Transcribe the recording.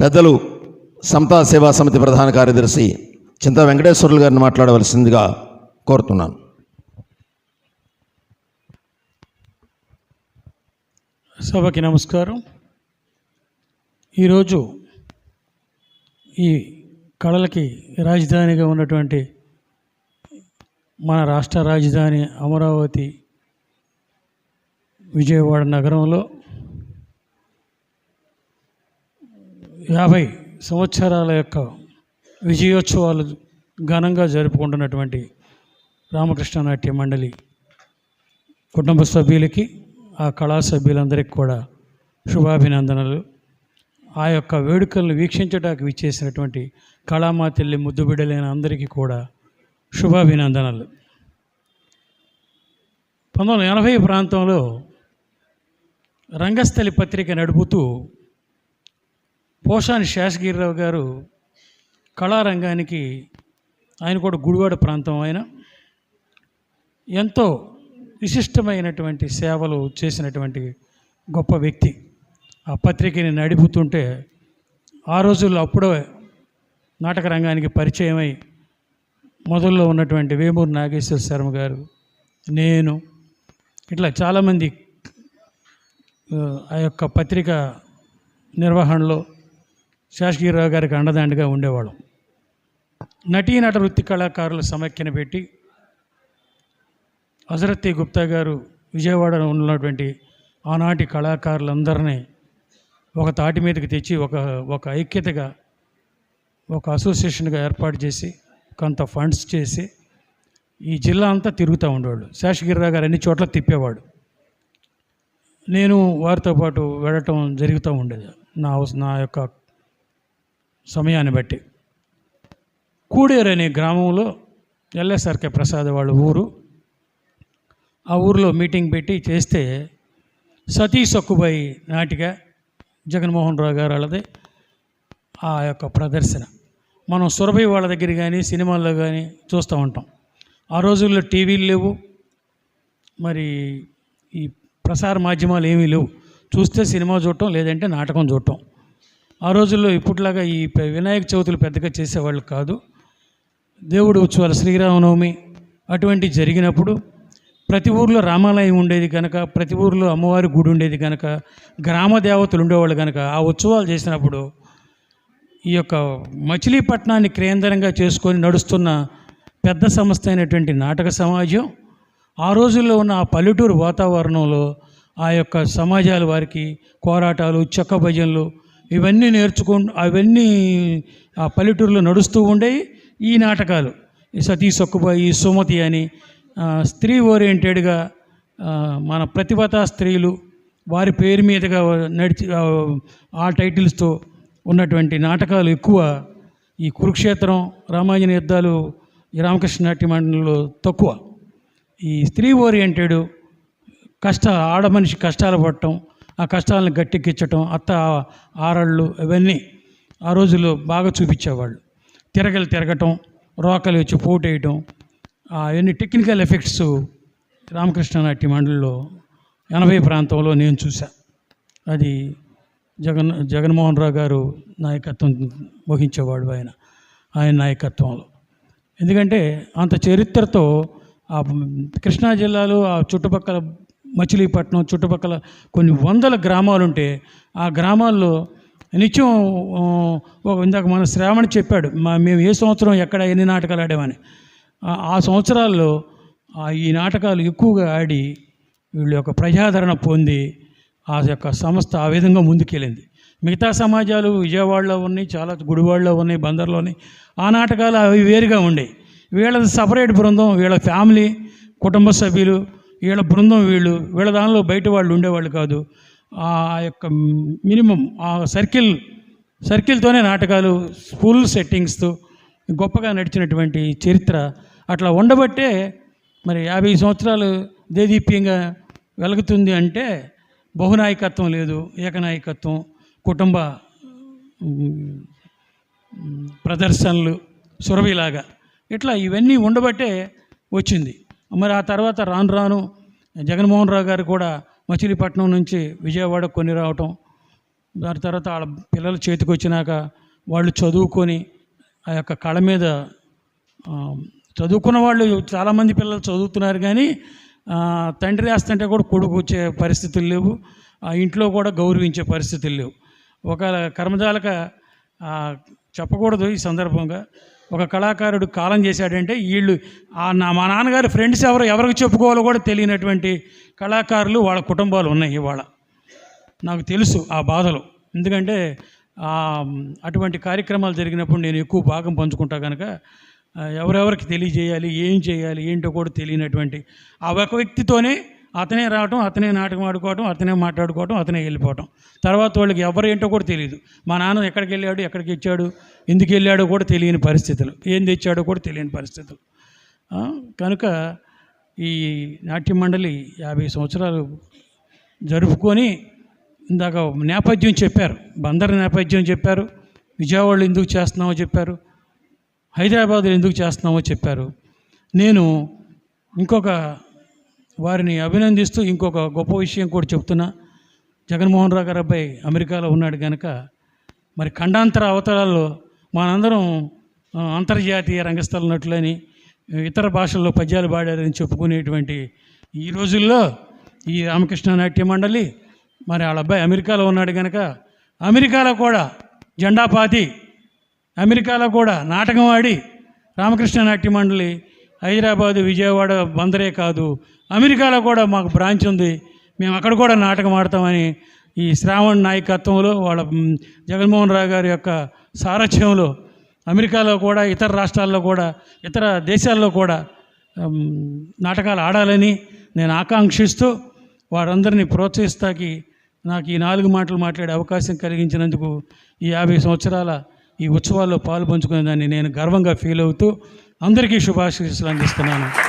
పెద్దలు సమతా సేవా సమితి ప్రధాన కార్యదర్శి చింతా వెంకటేశ్వర్లు గారిని మాట్లాడవలసిందిగా కోరుతున్నాను. సభకి నమస్కారం. ఈరోజు ఈ కళలకి రాజధానిగా ఉన్నటువంటి మన రాష్ట్ర రాజధాని అమరావతి విజయవాడ నగరంలో యాభై సంవత్సరాల యొక్క విజయోత్సవాలు ఘనంగా జరుపుకుంటున్నటువంటి రామకృష్ణ నాట్య మండలి కుటుంబ సభ్యులకి ఆ కళా సభ్యులందరికీ కూడా శుభాభినందనలు. ఆ యొక్క వేడుకలను వీక్షించడానికి విచ్చేసినటువంటి కళామా తల్లి ముద్దు బిడ్డలైన అందరికీ కూడా శుభాభినందనలు. పంతొమ్మిది వందల ఎనభై ప్రాంతంలో రంగస్థలి పత్రిక నడుపుతూ పోషాని శేషగిరిరావు గారు కళారంగానికి ఆయన కూడా గుడివాడ ప్రాంతం ఆయన. ఎంతో విశిష్టమైనటువంటి సేవలు చేసినటువంటి గొప్ప వ్యక్తి. ఆ పత్రికని నడుపుతుంటే ఆ రోజుల్లో అప్పుడే నాటక రంగానికి పరిచయమై మొదల్లో ఉన్నటువంటి వేమూరు నాగేశ్వర శర్మ గారు నేను ఇట్లా చాలామంది ఆ, ఆ యొక్క పత్రిక నిర్వహణలో శాసకీరావు గారికి అండదండగా ఉండేవాళ్ళం. నటీనట వృత్తి కళాకారుల సమైక్యను పెట్టి హజరత్తి గుప్తా గారు విజయవాడలో ఉన్నటువంటి ఆనాటి కళాకారులందరినీ ఒక తాటి మీదకి తెచ్చి ఒక ఒక ఐక్యతగా ఒక అసోసియేషన్గా ఏర్పాటు చేసి కొంత ఫండ్స్ చేసి ఈ జిల్లా అంతా తిరుగుతూ ఉండేవాడు శేషగిరిరావు గారు అన్ని చోట్ల తిప్పేవాడు. నేను వారితో పాటు వెళ్ళటం జరుగుతూ ఉండేది. నా నా యొక్క సమయాన్ని బట్టి. కూడేరు అనే గ్రామంలో ఎల్ఎస్ఆర్కే ప్రసాద్ వాళ్ళ ఊరు. ఆ ఊరిలో మీటింగ్ పెట్టి చేస్తే సతీ సక్కుబాయి నాటిక జగన్మోహన్ రావు గారు వాళ్ళది ఆ యొక్క ప్రదర్శన. మనం సురభి వాళ్ళ దగ్గర కానీ సినిమాల్లో కానీ చూస్తూ ఉంటాం. ఆ రోజుల్లో టీవీలు లేవు. మరి ఈ ప్రసార మాధ్యమాలు ఏమీ లేవు. చూస్తే సినిమా చూడటం లేదంటే నాటకం చూడటం. ఆ రోజుల్లో ఇప్పట్లాగా ఈ వినాయక చవితులు పెద్దగా చేసేవాళ్ళు కాదు. దేవుడు ఉత్సవాలు శ్రీరామనవమి అటువంటి జరిగినప్పుడు ప్రతి ఊర్లో రామాలయం ఉండేది కనుక ప్రతి ఊర్లో అమ్మవారి గుడి ఉండేది కనుక గ్రామ దేవతలు ఉండేవాళ్ళు కనుక ఆ ఉత్సవాలు చేసినప్పుడు ఈ యొక్క మచిలీపట్నాన్ని కేంద్రంగా చేసుకొని నడుస్తున్న పెద్ద సంస్థ అయినటువంటి నాటక సమాజం ఆ రోజుల్లో ఉన్న ఆ పల్లెటూరు వాతావరణంలో ఆ యొక్క సమాజాల వారికి కోరాటాలు చెక్క భజనలు ఇవన్నీ నేర్చుకు అవన్నీ ఆ పల్లెటూరులో నడుస్తూ ఉండేవి ఈ నాటకాలు. ఈ సతీ సొక్కుబాయి సుమతి అని స్త్రీ ఓరియంటెడ్గా మన ప్రతిభతా స్త్రీలు వారి పేరు మీదుగా నడిచి ఆ, టైటిల్స్తో ఉన్నటువంటి నాటకాలు ఎక్కువ ఈ కురుక్షేత్రం రామాయణ యుద్ధాలు ఈ రామకృష్ణ నాట్య మండలిలో తక్కువ. ఈ స్త్రీ ఓరియంటెడ్ కష్ట ఆడ మనిషి కష్టాలు పడటం ఆ కష్టాలను గట్టెక్కించటం అత్త ఆరళ్ళు ఇవన్నీ ఆ రోజుల్లో బాగా చూపించేవాళ్ళు. తిరగలు తిరగటం రోకలు వచ్చి పోటేయటం అవన్నీ టెక్నికల్ ఎఫెక్ట్స్ రామకృష్ణ నాట్య మండలిలో ఎనభై ప్రాంతంలో నేను చూశాను అది జగన్ జగన్మోహన్ రావు గారు నాయకత్వం వహించేవాడు ఆయన ఆయన నాయకత్వంలో. ఎందుకంటే అంత చరిత్రతో ఆ కృష్ణా జిల్లాలో ఆ చుట్టుపక్కల మచిలీపట్నం చుట్టుపక్కల కొన్ని వందల గ్రామాలు ఉంటే ఆ గ్రామాల్లో నిత్యం ఒక ఇందాక మన శ్రావణ చెప్పాడు మా మేము ఏ సంవత్సరం ఎక్కడ ఎన్ని నాటకాలు ఆడామని. ఆ- సంవత్సరాల్లో ఈ నాటకాలు ఎక్కువగా ఆడి వీళ్ళ యొక్క ప్రజాదరణ పొంది ఆ యొక్క సంస్థ ఆ విధంగా ముందుకెళ్ళింది. మిగతా సమాజాలు విజయవాడలో ఉన్నాయి చాలా గుడివాడలో ఉన్నాయి బందర్లో ఉన్నాయి. ఆ నాటకాలు అవి వేరుగా ఉండేవి వీళ్ళది సపరేట్ బృందం వీళ్ళ ఫ్యామిలీ కుటుంబ సభ్యులు వీళ్ళ బృందం వీళ్ళు వీళ్ళ దానిలో బయట వాళ్ళు ఉండేవాళ్ళు కాదు. ఆ యొక్క మినిమం ఆ సర్కిల్ సర్కిల్తోనే నాటకాలు ఫుల్ సెట్టింగ్స్తో గొప్పగా నడిచినటువంటి చరిత్ర. అట్లా ఉండబట్టే మరి యాభై సంవత్సరాలు దేదీప్యంగా వెలుగుతుంది అంటే బహునాయకత్వం లేదు ఏకనాయకత్వం కుటుంబ ప్రదర్శనలు సురభిలాగా. ఇట్లా ఇవన్నీ ఉండబట్టే వచ్చింది. మరి ఆ తర్వాత రాను రాను జగన్మోహన్ రావు గారు కూడా మచిలీపట్నం నుంచి విజయవాడ కొని రావటం దాని తర్వాత వాళ్ళ పిల్లలు చేతికి వచ్చినాక వాళ్ళు చదువుకొని ఆ యొక్క కళ మీద చదువుకున్న వాళ్ళు చాలామంది పిల్లలు చదువుతున్నారు కానీ తండ్రి వేస్తుంటే కూడా కొడుకు వచ్చే పరిస్థితులు లేవు ఆ ఇంట్లో కూడా గౌరవించే పరిస్థితులు లేవు. ఒక కర్మజాలక చెప్పకూడదు ఈ సందర్భంగా. ఒక కళాకారుడు కాలం చేశాడంటే వీళ్ళు ఆ నా మా నాన్నగారి ఫ్రెండ్స్ ఎవరు ఎవరికి చెప్పుకోవాలో కూడా తెలియనటువంటి కళాకారులు వాళ్ళ కుటుంబాలు ఉన్నాయి ఇవాళ. నాకు తెలుసు ఆ బాధలు. ఎందుకంటే అటువంటి కార్యక్రమాలు జరిగినప్పుడు నేను ఎక్కువ భాగం పంచుకుంటా కనుక ఎవరెవరికి తెలియజేయాలి ఏం చేయాలి ఏంటో కూడా తెలియనటువంటి ఆ ఒక వ్యక్తితోనే అతనే రావటం అతనే నాటకం ఆడుకోవటం అతనే మాట్లాడుకోవటం అతనే వెళ్ళిపోవటం. తర్వాత వాళ్ళకి ఎవరు ఏంటో కూడా తెలియదు. మా నాన్న ఎక్కడికి వెళ్ళాడు ఎక్కడికి ఇచ్చాడు ఎందుకు వెళ్ళాడో కూడా తెలియని పరిస్థితులు. ఏం తెచ్చాడో కూడా తెలియని పరిస్థితులు. కనుక ఈ నాట్య మండలి యాభై సంవత్సరాలు జరుపుకొని ఇందాక నేపథ్యం చెప్పారు. బందర్ నేపథ్యం చెప్పారు. విజయవాడలో ఎందుకు చేస్తున్నామో చెప్పారు. హైదరాబాద్లో ఎందుకు చేస్తున్నామో చెప్పారు. నేను ఇంకొక వారిని అభినందిస్తూ ఇంకొక గొప్ప విషయం కూడా చెప్తున్నా. జగన్మోహన్ రావు గారు అబ్బాయి అమెరికాలో ఉన్నాడు కనుక మరి ఖండాంతర అవతరాల్లో మనందరం అంతర్జాతీయ రంగస్థల నటులని ఇతర భాషల్లో పద్యాలు పాడారని చెప్పుకునేటువంటి ఈ రోజుల్లో ఈ రామకృష్ణ నాట్య మండలి మరి వాళ్ళ అబ్బాయి అమెరికాలో ఉన్నాడు కనుక అమెరికాలో కూడా జెండా పాతి అమెరికాలో కూడా నాటకం ఆడి రామకృష్ణ నాట్య మండలి హైదరాబాదు విజయవాడ బందరే కాదు. అమెరికాలో కూడా మాకు బ్రాంచ్ ఉంది. మేము అక్కడ కూడా నాటకం ఆడతామని ఈ శ్రావణ్ నాయకత్వంలో వాళ్ళ జగన్మోహన్ రావు గారి యొక్క సారథ్యంలో అమెరికాలో కూడా ఇతర రాష్ట్రాల్లో కూడా ఇతర దేశాల్లో కూడా నాటకాలు ఆడాలని నేను ఆకాంక్షిస్తూ వారందరినీ ప్రోత్సహిస్తాకి నాకు ఈ నాలుగు మాటలు మాట్లాడే అవకాశం కలిగించినందుకు ఈ యాభై సంవత్సరాల ఈ ఉత్సవాల్లో పాలు పంచుకునే దాన్ని నేను గర్వంగా ఫీల్ అవుతూ అందరికీ శుభాశీస్సులు అందిస్తున్నాను.